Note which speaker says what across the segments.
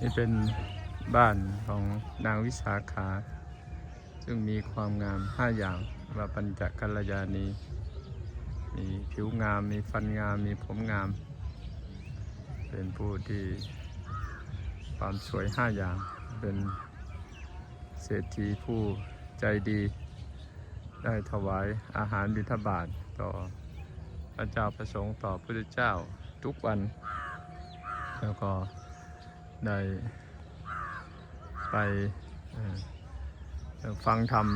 Speaker 1: นี่เป็นบ้านของนางวิสาขา ซึ่งมีความงามห้าอย่างว่าปัญจกัลยาณี มีผิวงาม มีฟันงาม มีผมงาม เป็นผู้ที่ความสวยห้าอย่าง เป็นเศรษฐีผู้ใจดี ได้ถวายอาหารบิณฑบาตต่อพระเจ้าประสงค์ต่อพระพุทธเจ้าทุกวัน แล้วก็ ได้ไปฟังธรรม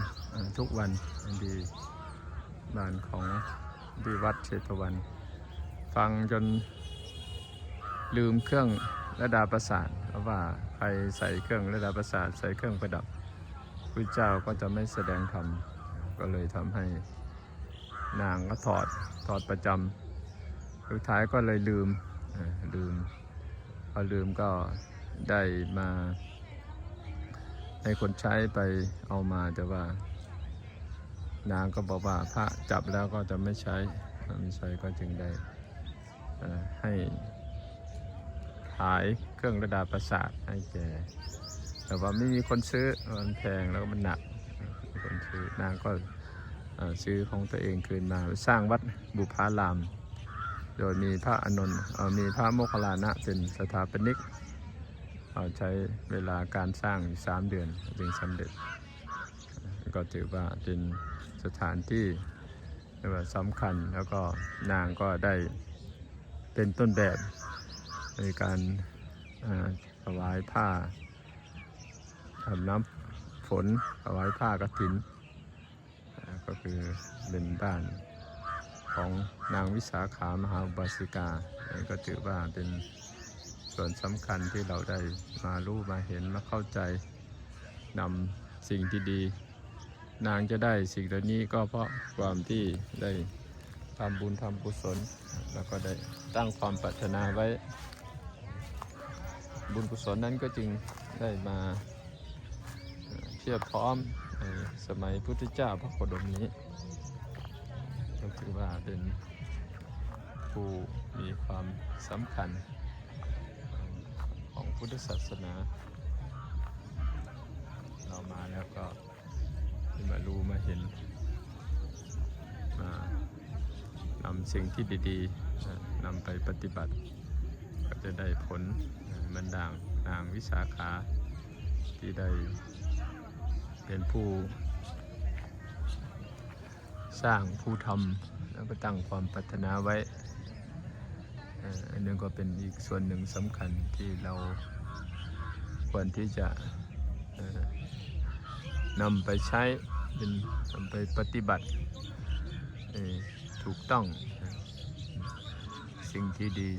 Speaker 1: ทุกวันดีบ้านของดีวัดเชตวัน ฟังจนลืมเครื่องระดาประสาทเพราะว่าใครใส่เครื่องระดาประสาท ใส่เครื่องประดับพระเจ้าก็จะไม่แสดงธรรมก็เลยทำให้นางก็ถอดถอดประจำสุดท้ายก็เลยลืมลืม พอลืมก็ได้มา ให้คนใช้ไปเอามาแต่ว่านางก็บอกว่าพระจับแล้วก็จะไม่ใช้ไม่ใช้ก็จึงได้ให้ขายเครื่องระดาประสาทให้แกแต่ว่าไม่มีคนซื้อมันแพงแล้วก็มันหนักไม่มีคนซื้อนางก็ซื้อของตัวเองคืนมาสร้างวัดบุพาราม โดยมีพระอานนท์มีพระโมคคัลลานะเป็นสถาปนิกใช้เวลาการสร้างสามเดือนจึงสำเร็จ ก็ถือว่าเป็นสถานที่ว่าสำคัญแล้วก็นางก็ได้เป็นต้นแบบในการอ่อถวายผ้าอาบน้ำฝนถวายผ้ากฐิน ก็คือเป็นบ้าน ของนางวิสาขามหาอุบาสิกานี่ก็ถือว่าเป็นส่วนสำคัญที่เราได้มารู้มาเห็นมาเข้าใจนำสิ่งที่ดี นางจะได้สิ่งเหล่านี้ก็เพราะความที่ได้ทำบุญทำกุศล แล้วก็ได้ตั้งความปรารถนาไว้ บุญกุศลนั้นก็จึงได้มาเอ่อพียบพร้อมในสมัยพุทธเจ้าพระโคดมนี้ ถือว่าเป็นผู้มีความสำคัญของพุทธศาสนา เรามาแล้วก็มารู้มาเห็น มานำสิ่งที่ดีๆนำไปปฏิบัติ ก็จะได้ผลมันด่างนางวิสาขาที่ได้เป็นผู้ สร้างผู้ทำแล้วก็ตั้งความปรารถนาไว้อันนี้ก็เป็นอีกส่วนหนึ่งสำคัญที่เราควรที่จะนำไปใช้เป็นนำไปปฏิบัติถูกต้องสิ่งที่ดี